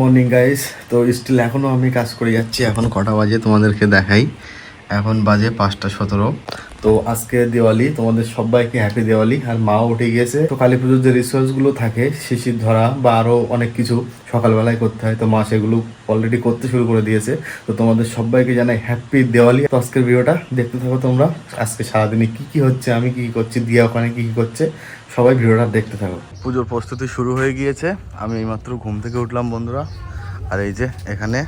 Morning guys তো still এখনও আমি কাজ করে যাচ্ছি। এখন কটা বাজে তোমাদেরকে দেখাই। এখন বাজে পাঁচটা সতেরো। তো আজকে দিওয়ালি, তোমাদের সবাইকে হ্যাপি দিওয়ালি। আর মাও উঠে গিয়েছে। তো কালী পুজোর যে রিচুয়ালসগুলো থাকে শিশির ধরা বা আরও অনেক কিছু সকালবেলায় করতে হয়। তো মা সেগুলো অলরেডি করতে শুরু করে দিয়েছে। তো তোমাদের সবাইকে জানাই হ্যাপি দিওয়ালি। তো আজকের ভিডিওটা দেখতে থাকো তোমরা। আজকে সারাদিনে কি কি হচ্ছে, আমি কি করছি, দিয়া ওখানে কি কি করছে, সবাই ভিডিওটা দেখতে থাকো। পুজোর প্রস্তুতি শুরু হয়ে গিয়েছে। আমি এইমাত্র ঘুম থেকে উঠলাম বন্ধুরা। আর এই যে এখানে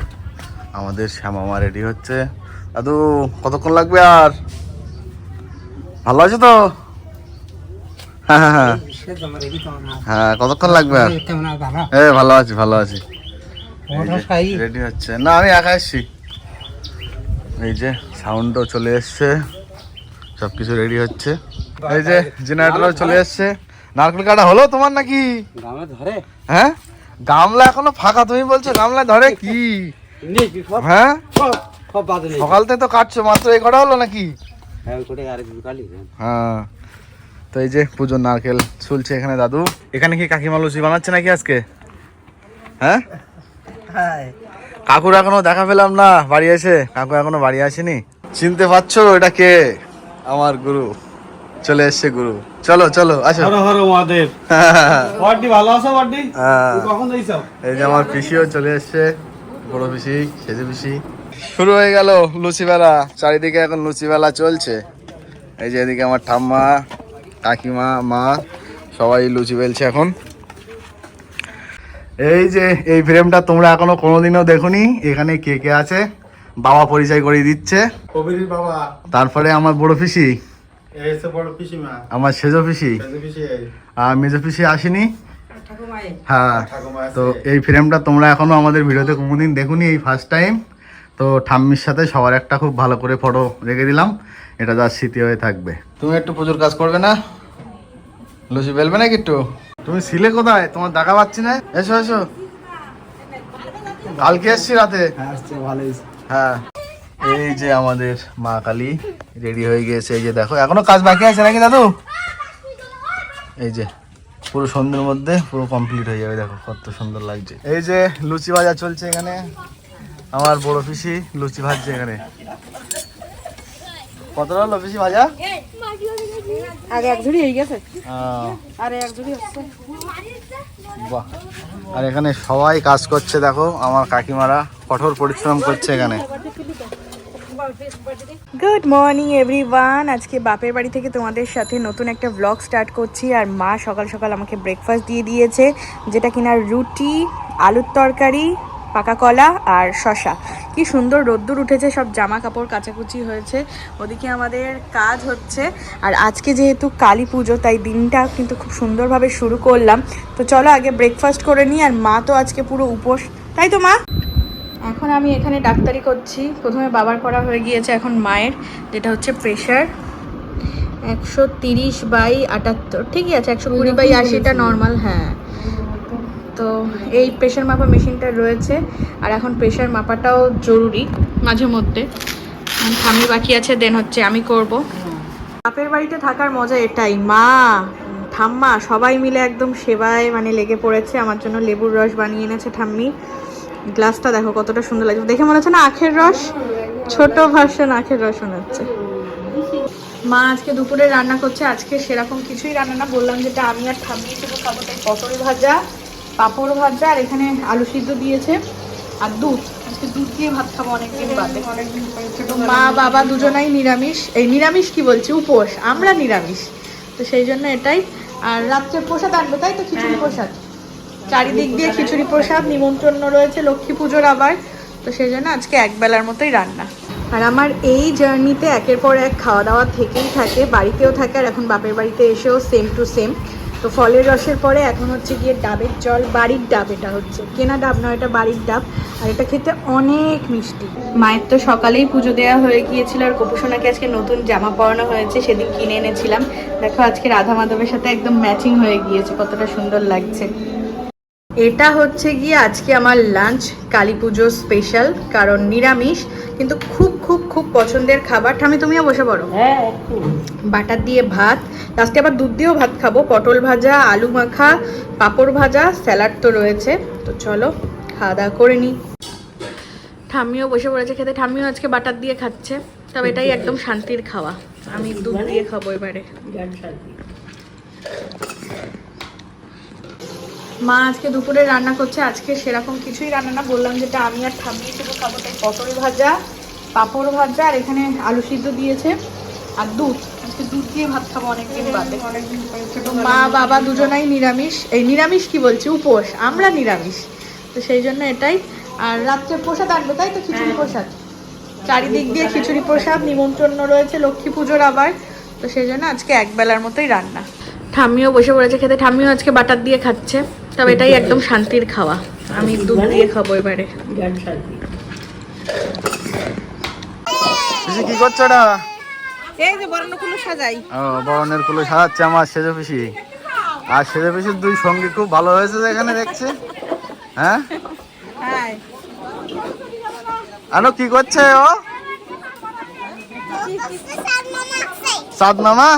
আমাদের শ্যামামা রেডি হচ্ছে। দাদু, কতক্ষণ লাগবে আর? ভালো আছে তো? হ্যাঁ হ্যাঁ হ্যাঁ। হ্যাঁ কতক্ষণ লাগবে? আর এ ভালো আছি ভালো আছি। রেডি হচ্ছে। না আমি একা এসছি। এই যে সাউন্ডও চলে এসছে। সব কিছু রেডি হচ্ছে। এই যে জেনারেটরও চলে এসছে। নারকেল কাটা হলো তোমার নাকি? ধরে? হ্যাঁ? গামলা এখনও ফাঁকা তুমি বলছো গামলা ধরে কি? হ্যাঁ? সকাল থেকে তো কাটছো মাত্র এই কটা হলো নাকি? হ্যাঁ বিকালি হ্যাঁ। তো এই যে পুজোর নারকেল চলছে এখানে দাদু। এখানে কি কাকিমা লুচি বানাচ্ছে নাকি আজকে? হ্যাঁ? কাকুর এখনও দেখা পেলাম না বাড়ি এসে কাকু এখনও বাড়ি আসেনি। চিনতে পারছ এটা কে? আমার গুরু। চলে এসছে গুরু। চলো চলো আসো। হর হর মহাদেব। ভালো আছো হ্যাঁ। কখন এই যে আমার পিসিও চলে এসছে বড় পিসি সেজে পিসি। শুরু হয়ে গেল লুচি বেলা। চারিদিকে এখন লুচি বেলা চলছে। এই যে এদিকে আমার ঠাম্মা কাকিমা মা সবাই লুচি বেলছে এখন। এই যে এই ফ্রেমটা তোমরা এখনও কোনোদিনও দেখোনি। এখানে কে কে আছে? বাবা পরিচয় করিয়ে দিচ্ছে। বাবা। তারপরে আমার বড় পিসি। আমার সেজো পিসি। আর মেজো পিসি আসেনি। হ্যাঁ তো এই ফ্রেমটা তোমরা এখনও আমাদের ভিডিওতে কোনোদিন দেখুনি এই ফার্স্ট টাইম তো ঠাম্মির সাথে সবার একটা খুব ভালো করে ফটো রেখে দিলাম। এটা যা স্মৃতি হয়ে থাকবে। তুমি একটু পুজোর কাজ করবে না? লুচি বেলবে নাকি একটু? তুমি ছিলে কোথায়? তোমার দেখা পাচ্ছি না? এসো এসো। কালকে এসছি রাতে। হ্যাঁ এই যে আমাদের মা কালী রেডি হয়ে গিয়েছে। এই যে দেখো এখনও কাজ বাকি আছে নাকি দাদু? এই যে পুরো সন্ধ্যের মধ্যে পুরো কমপ্লিট হয়ে যাবে। দেখো কত সুন্দর লাগছে। এই যে লুচি ভাজা চলছে এখানে। আমার বড় পিসি লুচি ভাজছে এখানে। কত হলো পিসি ভাজা? আগে এক ঝুড়ি হয়ে গেছে। আহ, এক ঝুড়ি হচ্ছে। বাহ। আর এখানে সবাই কাজ করছে দেখো আমার কাকিমারা কঠোর পরিশ্রম করছে এখানে। গুড মর্নিং এভরিওয়ান আজকে বাপের বাড়ি থেকে তোমাদের সাথে নতুন একটা ব্লগ স্টার্ট করছি আর মা সকাল সকাল আমাকে ব্রেকফাস্ট দিয়ে দিয়েছে যেটা কিনা রুটি আলুর তরকারি পাকা কলা আর শশা কি সুন্দর রোদ্দুর উঠেছে, সব জামা কাপড় কাচাকুচি হয়েছে। ওদিকে আমাদের কাজ হচ্ছে, আর আজকে যেহেতু কালী পুজো, তাই দিনটা কিন্তু খুব সুন্দরভাবে শুরু করলাম। তো চলো আগে ব্রেকফাস্ট করে নিই, আর মা তো আজকে পুরো উপোস। তাই তো, মা? এখন আমি এখানে ডাক্তারি করছি। প্রথমে বাবার করা হয়ে গিয়েছে এখন মায়ের, যেটা হচ্ছে প্রেশার একশো তিরিশ বাই আটাত্তর। ঠিকই আছে, একশো কুড়ি বাই আশিটা নর্মাল হ্যাঁ। তো এই প্রেশার মাপা মেশিনটা রয়েছে। আর এখন প্রেশার মাপাটাও জরুরি, মাঝে মধ্যে। ঠাম্মি বাকি আছে দেন হচ্ছে আমি করব। বাপের বাড়িতে থাকার মজা এটাই। মা, ঠাম্মা, সবাই মিলে একদম সেবায় মানে লেগে পড়েছে। আমার জন্য লেবুর রস বানিয়ে এনেছে ঠাম্মি। গ্লাসটা দেখো কতটা সুন্দর লাগছে। দেখে মনে হচ্ছে না আখের রস? ছোট ভার্সন আখের রস হচ্ছে। মা আজকে দুপুরে রান্না করছে। আজকে সেরকম কিছুই রান্না না। বললাম যেটা আমি আর ঠাম্মি শুধু খাব তাই পটল ভাজা। পাঁপড় ভাজা আর এখানে আলু সিদ্ধ দিয়েছে। আর দুধ। আজকে দুধ দিয়ে ভাত খাব অনেকদিন বাদে। মা বাবা দুজনাই নিরামিষ। এই নিরামিষ কি বলছি? উপোস। আমরা নিরামিষ। তো সেই জন্য এটাই। আর রাত্রে প্রসাদ আনবে তাই তো? খিচুড়ি প্রসাদ। চারিদিক দিয়ে খিচুড়ি প্রসাদ নিমন্ত্রণ রয়েছে লক্ষ্মী পুজোর আবার। তো সেই জন্য আজকে এক বেলার মতোই রান্না। আর আমার এই জার্নিতে একের পর এক খাওয়া দাওয়া থেকেই থাকে বাড়িতেও থাকে আর এখন বাপের বাড়িতে এসেও সেম টু সেম তো ফলের রসের পরে এখন হচ্ছে গিয়ে ডাবের জল বাড়ির ডাব এটা হচ্ছে। কেনা ডাব নয় এটা বাড়ির ডাব। আর এটা খেতে অনেক মিষ্টি। মায়ের তো সকালেই পুজো দেওয়া হয়ে গিয়েছিল আর কপুসোনাকে আজকে নতুন জামা পরানো হয়েছে সেদিন কিনে এনেছিলাম। দেখো আজকে রাধা মাধবের সাথে একদম ম্যাচিং হয়ে গিয়েছে কতটা সুন্দর লাগছে। এটা হচ্ছে গিয়ে আজকে আমার লাঞ্চ কালী পুজো স্পেশাল কারণ নিরামিষ কিন্তু খুব খুব খুব পছন্দের খাবার। ঠামি তুমিও বসে পড়ো। হ্যাঁ বাটার দিয়ে ভাত। লাস্টে আবার দুধ দিয়েও ভাত খাব। পটল ভাজা আলু মাখা পাঁপড় ভাজা স্যালাড তো রয়েছে। তো চলো খাওয়া দাওয়া করে নিই ঠাম্মিও বসে পড়েছে খেতে। ঠাম্মিও আজকে বাটার দিয়ে খাচ্ছে। তবে এটাই একদম শান্তির খাওয়া। আমি দুধ দিয়ে খাব এবারে। মা আজকে দুপুরে রান্না করছে। আজকে সেরকম কিছুই রান্না না। বললাম যেটা আমি আর ঠাম্মি শুধু খাব। তাই পটল ভাজা পাঁপড় ভাজা আর এখানে আলু সিদ্ধ দিয়েছে। আর দুধ। আজকে দুধ দিয়ে ভাত খাব অনেকদিন বাদে। মা বাবা দুজনাই নিরামিষ। এই নিরামিষ কি বলছি? উপোস। আমরা নিরামিষ। তো সেই জন্য এটাই। আর রাত্রে প্রসাদ আনব তাই তো? খিচুড়ি প্রসাদ। চারিদিক দিয়ে খিচুড়ি প্রসাদ নিমন্ত্রণ রয়েছে লক্ষ্মী পুজোর আবার। তো সেই জন্য আজকে এক বেলার মতোই রান্না। ঠাম্মিও বসে পড়েছে খেতে। ঠাম্মিও আজকে বাটার দিয়ে খাচ্ছে। তবে এটাই একদম শান্তির খাওয়া। আমি দুধ দিয়ে খাব এবারে। কি করছ এই যে বরণগুলো সাজাই। ও বরণের কুলো সাজাচ্ছে আমার সেজো পিসি আর সেজো পিসির দুই সঙ্গী খুব ভালো হয়েছে এখানে দেখছে। হ্যাঁ? হ্যাঁ। আনো কি করছে ও? চাঁদ মামা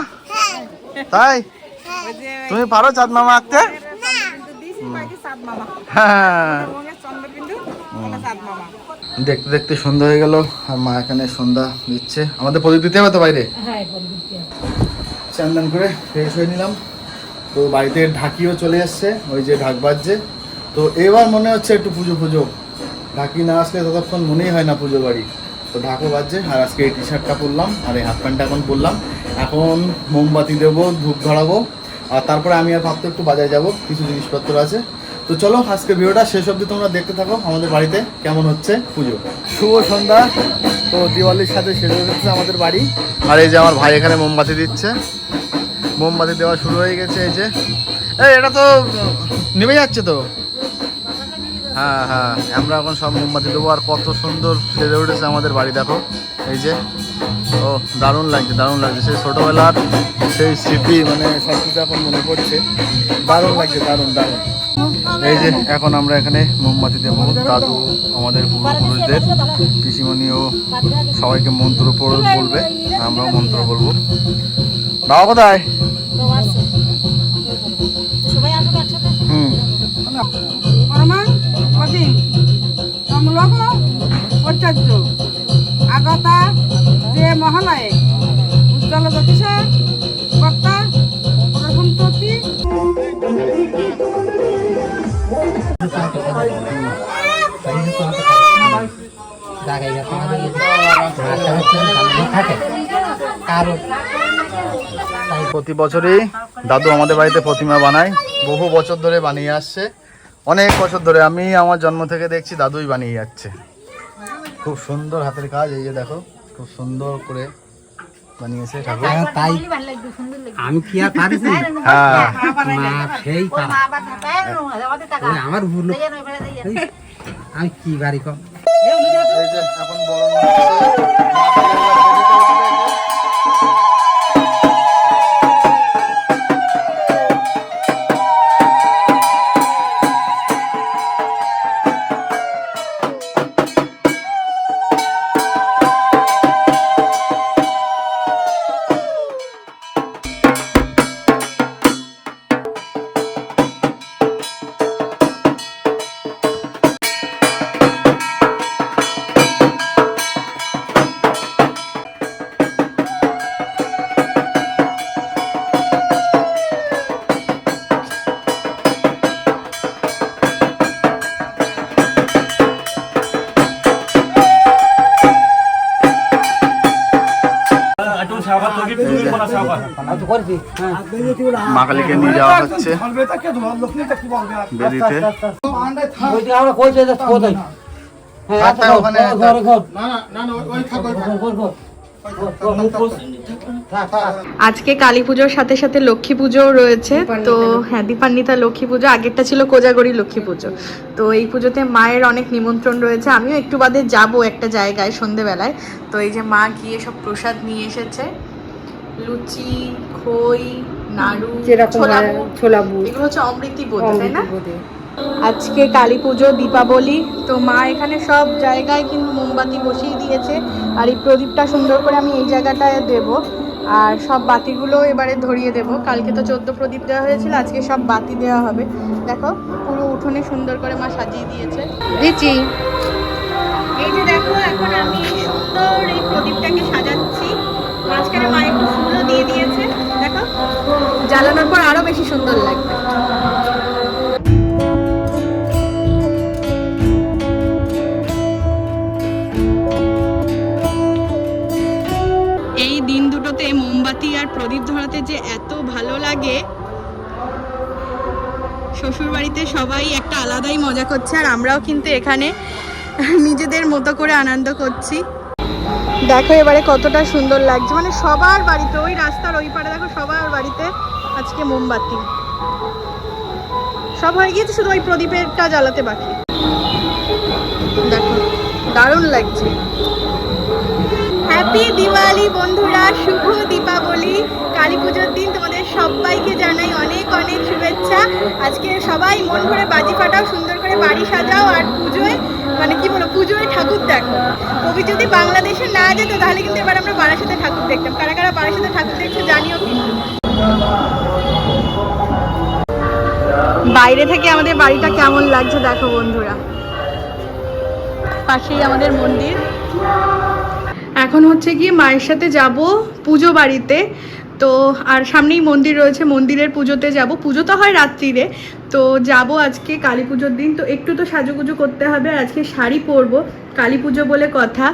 তাই? তুমি পারো চাঁদ মামা আঁকতে হ্যাঁ। দেখতে দেখতে সন্ধ্যা হয়ে গেল আর মা এখানে সন্ধ্যা দিচ্ছে। আমাদের প্রদীপ দিতে হবে তো বাইরে? চান করে ফ্রেশ হয়ে নিলাম। তো বাড়িতে ঢাকিও চলে এসছে ওই যে ঢাক বাজছে। তো এবার মনে হচ্ছে একটু পুজো পুজো। ঢাকি না আসলে ততক্ষণ মনেই হয় না পুজো বাড়ি। তো ঢাকও বাজছে আর আজকে এই টি শার্টটা পরলাম আর এই হাফ প্যান্টটা এখন পরলাম। এখন মোমবাতি দেবো ধূপ ধরাবো আর তারপরে আমি আর ভাবতে একটু বাজারে যাব কিছু জিনিসপত্র আছে। তো চলো আজকে ভিডিওটা শেষ অবধি তোমরা দেখতে থাকো আমাদের বাড়িতে কেমন হচ্ছে পুজো। শুভ সন্ধ্যা। তো দিওয়ালির সাথে সেরে যাচ্ছে আমাদের বাড়ি। আর এই যে আমার ভাই এখানে মোমবাতি দিচ্ছে। মোমবাতি দেওয়া শুরু হয়ে গেছে, এই যে। এই, এটা তো নেমে যাচ্ছে তো। হ্যাঁ হ্যাঁ আমরা এখন সব মোমবাতি দেবো। আর কত সুন্দর সেজে উঠেছে আমাদের বাড়ি, দেখো। এই যে, ও, দারুণ লাগছে দারুণ লাগছে। সেই ছোটোবেলার সেই স্মৃতি মানে সব কিছু এখন মনে পড়ছে। দারুণ লাগছে, দারুণ দারুণ। এই যে এখন আমরা এখানে মোমবাতি দেবো দাদু, আমাদের পূর্বপুরুষদের পিসিমণিও সবাইকে মন্ত্র বলবে, আমরাও মন্ত্র বলব। বাবা কোথায়? আগতা, যে মহালয়ে প্রতি বছরই দাদু আমাদের বাড়িতে প্রতিমা বানায়। বহু বছর ধরে বানিয়ে আসছে। অনেক বছর ধরে আমি আমার জন্ম থেকে দেখছি দাদুই বানিয়ে যাচ্ছে। খুব সুন্দর হাতের কাজ, এই যে দেখো, খুব সুন্দর করে বানিয়েছে ঠাকুর তাই। আমি কি আর হ্যাঁ মা সেই আমার ভুল। আমি কি বাড়ি কম? এই এখন ঘর থাক থাক। আজকে কালী পুজোর সাথে সাথে লক্ষ্মী পুজোও রয়েছে। তো হ্যাঁ দীপান্বিতা লক্ষ্মী পুজো আগেরটা ছিল কোজাগরি লক্ষ্মী পুজো। তো এই পুজোতে মায়ের অনেক নিমন্ত্রণ রয়েছে। আমিও একটু বাদে যাব একটা জায়গায় সন্ধেবেলায়। তো এই যে মা গিয়ে সব প্রসাদ নিয়ে এসেছে। লুচি খই নাড়ু বুট। ছোলা বুট। এগুলো হচ্ছে অমৃতি বোধ তাই না? আজকে কালী পুজো দীপাবলি তো মা এখানে সব জায়গায় কিন্তু মোমবাতি বসিয়ে দিয়েছে। আর এই প্রদীপটা সুন্দর করে আমি এই জায়গাটায় দেব। আর সব বাতিগুলো এবারে ধরিয়ে দেব। কালকে তো চোদ্দ প্রদীপ দেওয়া হয়েছিল আজকে সব বাতি দেওয়া হবে। দেখো পুরো উঠোনে সুন্দর করে মা সাজিয়ে দিয়েছে। দিচ্ছি। এই যে দেখো এখন আমি সুন্দর এই প্রদীপটাকে সাজাচ্ছি। মাঝখানে মা একটু ফুলও দিয়ে দিয়েছে। জ্বালানোর পর আরও বেশি সুন্দর লাগবে। এই দিন দুটোতে মোমবাতি আর প্রদীপ ধরাতে যে এত ভালো লাগে শ্বশুর বাড়িতে সবাই একটা আলাদাই মজা করছে, আর আমরাও কিন্তু এখানে নিজেদের মতো করে আনন্দ করছি। দেখো এবারে কতটা সুন্দর লাগছে। মানে সবার বাড়িতে, ওই রাস্তার ওই পাড়ে দেখো সবার বাড়িতে আজকে মোমবাতি। সব হয়ে গিয়েছে, শুধু ওই প্রদীপেরটা জ্বালাতে বাকি। দেখো, দারুণ লাগছে। হ্যাপি দিওয়ালি বন্ধুরা পুজোর দিন তোমাদের সবাইকে জানাই অনেক অনেক শুভেচ্ছা। আজকে সবাই মন ভরে বাজি ফাটাও সুন্দর করে বাড়ি সাজাও আর পুজোয় মানে কি বলো পুজোয় ঠাকুর দেখো। কবি যদি বাংলাদেশে না যেত তাহলে কিন্তু এবার আমরা বারাসাতে ঠাকুর দেখতাম। কারা কারা বারাসাতে ঠাকুর দেখছ জানিও কিন্তু বাইরে থেকে আমাদের বাড়িটা কেমন লাগছে দেখো বন্ধুরা। পাশেই আমাদের মন্দির। এখন হচ্ছে গিয়ে মায়ের সাথে যাব পুজো বাড়িতে। তো আর সামনেই মন্দির রয়েছে মন্দিরের পুজোতে যাব। পুজো তো হয় রাত্রিরে তো যাব আজকে কালী পুজোর দিন, তো একটু তো সাজুগুজু করতে হবে, আর আজকে শাড়ি পরবো, কালী পুজো বলে কথা।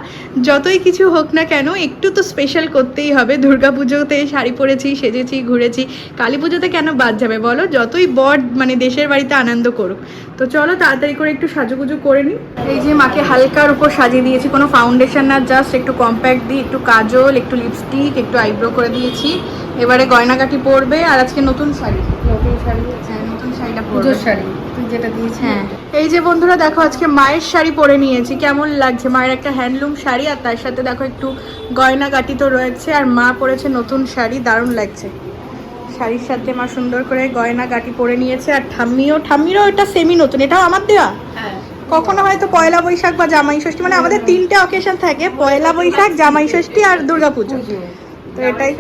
যতই কিছু হোক না কেন, একটু তো স্পেশাল করতেই হবে। দুর্গা পুজোতে শাড়ি পরেছি, সেজেছি, ঘুরেছি, কালী পুজোতে কেন বাদ যাবে বলো? যতই বর মানে দেশের বাড়িতে আনন্দ করুক। তো চলো তাড়াতাড়ি করে একটু সাজুগুজু করে নিই এই যে মাকে হালকার উপর সাজিয়ে দিয়েছি, কোনো ফাউন্ডেশন না জাস্ট একটু কম্প্যাক্ট দিই, একটু কাজল, একটু লিপস্টিক একটু আইব্রো করে দিয়েছি। এবারে গয়নাগাটি পরবে, আর আজকে নতুন শাড়ি। নতুন শাড়ি হ্যাঁ। যেটা হ্যাঁ। এই যে বন্ধুরা দেখো আজকে মায়ের শাড়ি পরে নিয়েছি। কেমন লাগছে? মায়ের একটা হ্যান্ডলুম শাড়ি আর তার সাথে দেখো একটু গয়নাগাটি তো রয়েছে আর মা পরেছে নতুন শাড়ি। দারুণ লাগছে। শাড়ির সাথে মা সুন্দর করে গয়না গাটি পরে নিয়েছে আর ঠাম্মিও ঠাম্মিরও এটা সেমি নতুন এটাও আমার দেওয়া? কখনো হয়তো পয়লা বৈশাখ বা জামাই ষষ্ঠী মানে আমাদের তিনটে অকেশন থাকে পয়লা বৈশাখ জামাই ষষ্ঠী আর দুর্গাপুজো। তো এটাই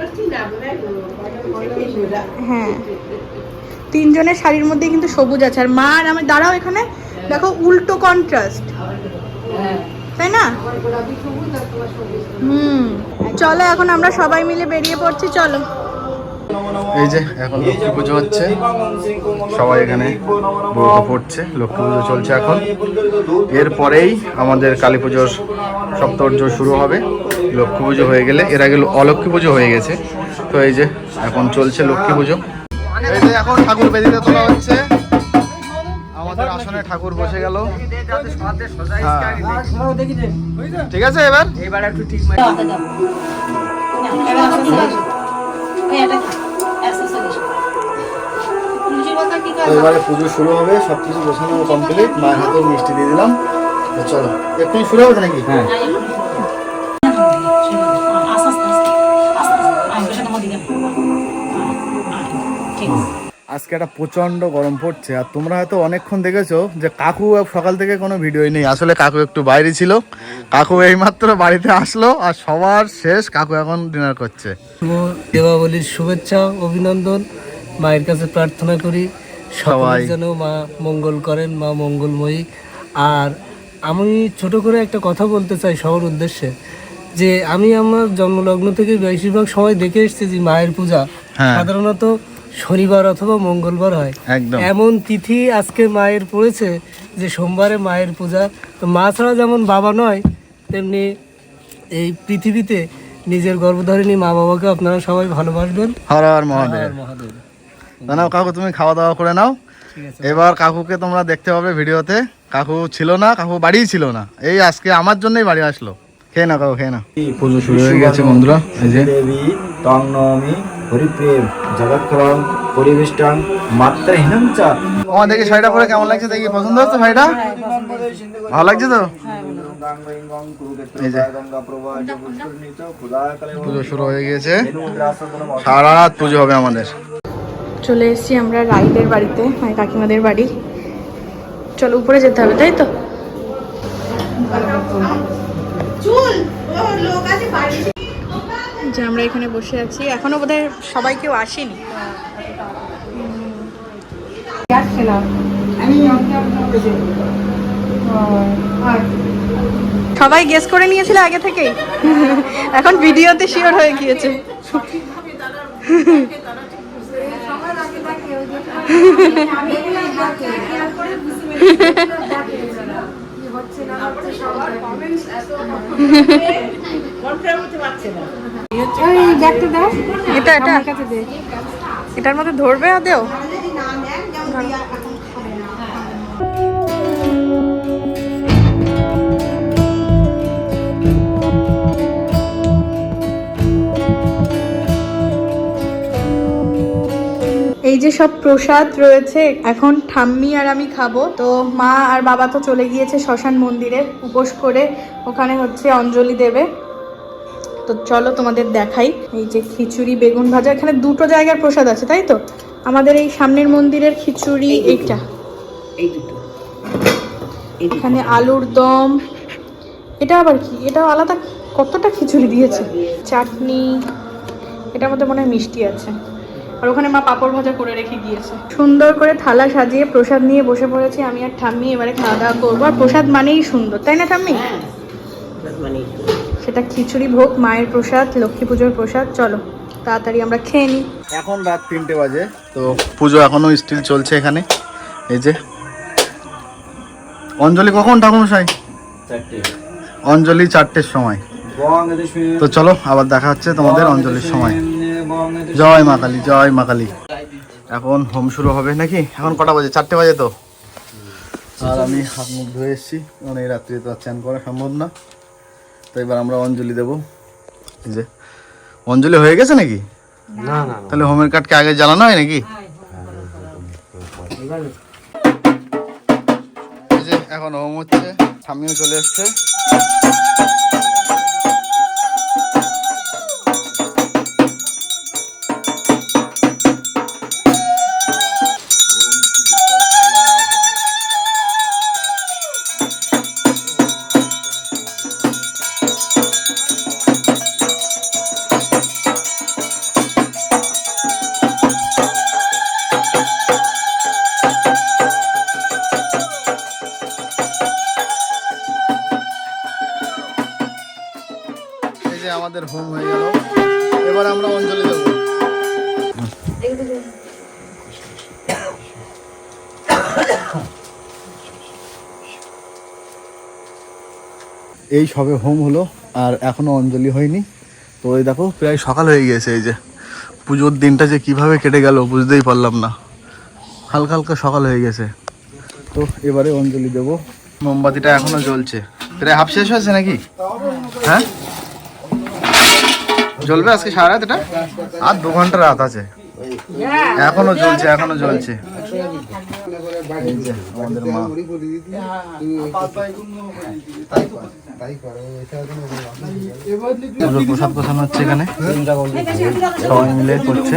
হ্যাঁ। তিনজনের শাড়ির মধ্যে কিন্তু সবুজ আছে। আর মা আর আমি দাঁড়াও এখানে। দেখো উল্টো কন্ট্রাস্ট তাই না? হুম। চলো এখন আমরা সবাই মিলে বেরিয়ে পড়ছি চলো। এই যে এখন লক্ষ্মী পুজো হচ্ছে। সবাই এখানে বউকে পড়ছে লক্ষ্মী পুজো চলছে এখন। এরপরেই আমাদের কালী পুজোর সপ্তাহর্য শুরু হবে। লক্ষ্মী পুজো হয়ে গেলে এর আগে অলক্ষ্মী পুজো হয়ে গেছে। তো এই যে এখন চলছে লক্ষ্মী পুজো। এই যে এখন ঠাকুর বেদিতে তোলা হচ্ছে। আমাদের আসনে ঠাকুর বসে গেল। হ্যাঁ। ঠিক আছে এবার? তো এবারে পুজো শুরু হবে সব কিছু গোছানো কমপ্লিট মায়ের হাতে মিষ্টি দিয়ে দিলাম। চলো এক্ষুনি শুরু হবে নাকি? হ্যাঁ। আজকে একটা প্রচণ্ড গরম পড়ছে আর তোমরা হয়তো অনেকক্ষণ দেখেছ যে কাকু সকাল থেকে কোনো ভিডিওই নেই আসলে কাকু একটু বাইরে ছিল কাকু এইমাত্র বাড়িতে আসলো আর সবার শেষ কাকু এখন ডিনার করছে দেবাবলির শুভেচ্ছা অভিনন্দন মায়ের কাছে প্রার্থনা করি সবাই। সবাই যেন মা মঙ্গল করেন মা মঙ্গলময়ী আর আমি ছোট করে একটা কথা বলতে চাই সবার উদ্দেশ্যে যে আমি আমার জন্মলগ্ন থেকে বেশিরভাগ সময় দেখে এসেছি যে মায়ের পূজা হ্যাঁ। সাধারণত শনিবার অথবা মঙ্গলবার হয়। একদম। এমন তিথি আজকে মায়ের পড়েছে যে সোমবারে মায়ের পূজা। তো মা ছাড়া যেমন বাবা নয় তেমনি এই পৃথিবীতে নিজের গর্ভধারিণী মা বাবাকে আপনারা সবাই ভালোবাসবেন। হর হর মহাদেব। আর মহাদেব। জানাও কাকু তুমি খাওয়া দাওয়া করে নাও। এবার কাকুকে তোমরা দেখতে পাবে ভিডিওতে। কাকু ছিল না কাকু বাড়িই ছিল না। এই আজকে আমার জন্যই বাড়ি আসলো। খেয়ে না কাকু খেয়ে না পুজো শুরু হয়ে গেছে বন্ধুরা এই যে। তং হরিপ্রেম জগৎকরণ পরিবেষ্টাং মাত্রাহীনং চ। আমার দেখি শাড়িটা পরে কেমন লাগছে দেখি? পছন্দ হচ্ছে শাড়িটা? ভালো লাগছে তো? পুজো শুরু হয়ে গিয়েছে। সারা রাত পুজো হবে আমাদের। চলে এসেছি আমরা রাইদের বাড়িতে মানে কাকিমাদের বাড়ি। চলো উপরে যেতে হবে তাই তো? যে আমরা এখানে বসে আছি। এখনও বোধহয় সবাই কেউ আসেনি। সবাই গেস করে নিয়েছিল আগে থেকেই। এখন ভিডিওতে শিওর হয়ে গিয়েছে। এটা এটা। এটার মধ্যে ধরবে আদেও এই যে সব প্রসাদ রয়েছে এখন ঠাম্মি আর আমি খাব। তো মা আর বাবা তো চলে গিয়েছে শ্মশান মন্দিরে উপোস করে। ওখানে হচ্ছে অঞ্জলি দেবে। তো চলো তোমাদের দেখাই। এই যে খিচুড়ি বেগুন ভাজা এখানে দুটো জায়গার প্রসাদ আছে তাই তো? আমাদের এই সামনের মন্দিরের খিচুড়ি এইটা। এই দুটো। এখানে আলুর দম। এটা আবার কি? এটা আলাদা কতটা খিচুড়ি দিয়েছে? চাটনি। এটার মধ্যে মনে হয় মিষ্টি আছে। আর ওখানে মা পাপড় ভাজা করে রেখে গিয়েছে। সুন্দর করে থালা সাজিয়ে প্রসাদ নিয়ে বসে পড়েছি আমি আর ঠাম্মি। এবারে খাওয়া দাওয়া করব। আর প্রসাদ মানেই সুন্দর তাই না ঠাম্মি? সেটা খিচুড়ি ভোগ মায়ের প্রসাদ লক্ষ্মী পুজোর প্রসাদ। চলো তাড়াতাড়ি আমরা খেয়ে নিই এখন রাত তিনটে বাজে তো পুজো এখনও স্টিল চলছে এখানে। এই যে অঞ্জলি কখন ঠাকুমশাই চারটে। অঞ্জলি চারটের সময়। তো চলো আবার দেখা হচ্ছে তোমাদের অঞ্জলির সময়। জয় মা কালী জয় মা কালী। এখন হোম শুরু হবে নাকি? এখন কটা বাজে? চারটে বাজে তো। আর আমি হাত মুখ ধুয়ে এসেছি। কারণ এই রাত্রে তো আর চান করা সম্ভব না। তো এবার আমরা অঞ্জলি দেবো। এই যে অঞ্জলি হয়ে গেছে নাকি? না না তাহলে হোমের কার্ডকে আগে জ্বালানো হয় নাকি? এই যে এখন হোম হচ্ছে স্বামীও চলে এসছে। এই সবে হোম হলো, আর এখনও অঞ্জলি হয়নি। তো এই দেখো, প্রায় সকাল হয়ে গিয়েছে এই যে। পুজোর দিনটা যে কীভাবে কেটে গেল বুঝতেই পারলাম না। হালকা হালকা সকাল হয়ে গেছে। তো এবারে অঞ্জলি দেবো। মোমবাতিটা এখনও জ্বলছে। প্রায় হাফ শেষ হয়েছে নাকি? হ্যাঁ? জ্বলবে আজকে সারা রাত এটা? আর দু ঘণ্টা রাত আছে। এখনও জ্বলছে এখনও জ্বলছে। আমাদের মা। পুজোর প্রসাদ প্রসাদ হচ্ছে এখানে। সবাই মিলে করছে।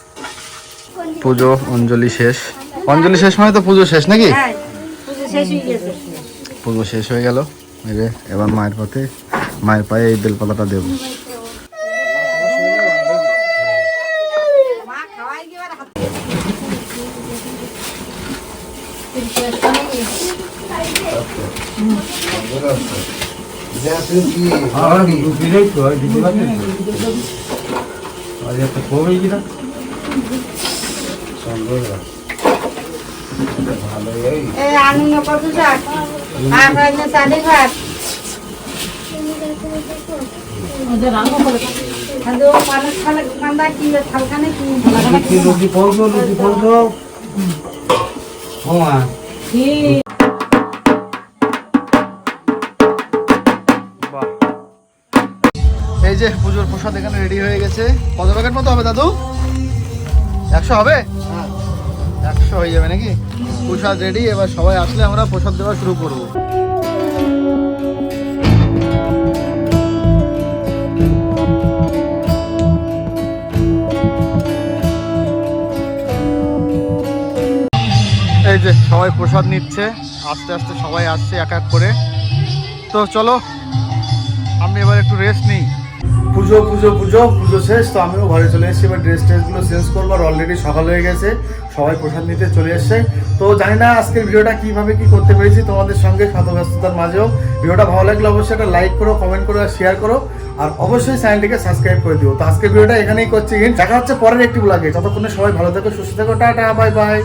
পুজো অঞ্জলি শেষ। অঞ্জলি শেষ মানে তো পুজো শেষ নাকি? হ্যাঁ পুজো শেষ হয়ে গেছে। পুজো শেষ হয়ে গেল। এই এবার মায়ের পথে মায়ের পায়ে এই বেলপাতাটা দেবো। আর রাজনে চালি ঘাট পড়ছো পড়ছো এই যে পুজোর প্রসাদ এখানে রেডি হয়ে গেছে। কত প্যাকেট মতো হবে দাদু? একশো হবে? একশো হয়ে যাবে নাকি? প্রসাদ রেডি এবার সবাই আসলে আমরা প্রসাদ দেওয়া শুরু করব। এই যে সবাই প্রসাদ নিচ্ছে, আস্তে আস্তে সবাই আসছে এক এক করে। তো চলো, আমি এবার একটু রেস্ট নিই। পুজো পুজো পুজো পুজো শেষ, তো আমিও ঘরে চলে এসেছি। এবার ড্রেস ট্রেসগুলো চেঞ্জ করব, আর অলরেডি সকাল হয়ে গেছে। সবাই প্রসাদ নিতে চলে এসছে। তো জানি না আজকের ভিডিওটা কীভাবে কি করতে পেরেছি, তোমাদের সঙ্গে ব্যস্ততার মাঝেও। ভিডিওটা ভালো লাগলে অবশ্যই একটা লাইক করো কমেন্ট করো আর শেয়ার করো। আর অবশ্যই চ্যানেলটিকে সাবস্ক্রাইব করে দিও। তো আজকের ভিডিওটা এখানেই করছি। দেখা হচ্ছে পরের একটি ব্লগে যতক্ষণে সবাই ভালো থাকো, সুস্থ থাকো, টাটা বাই বাই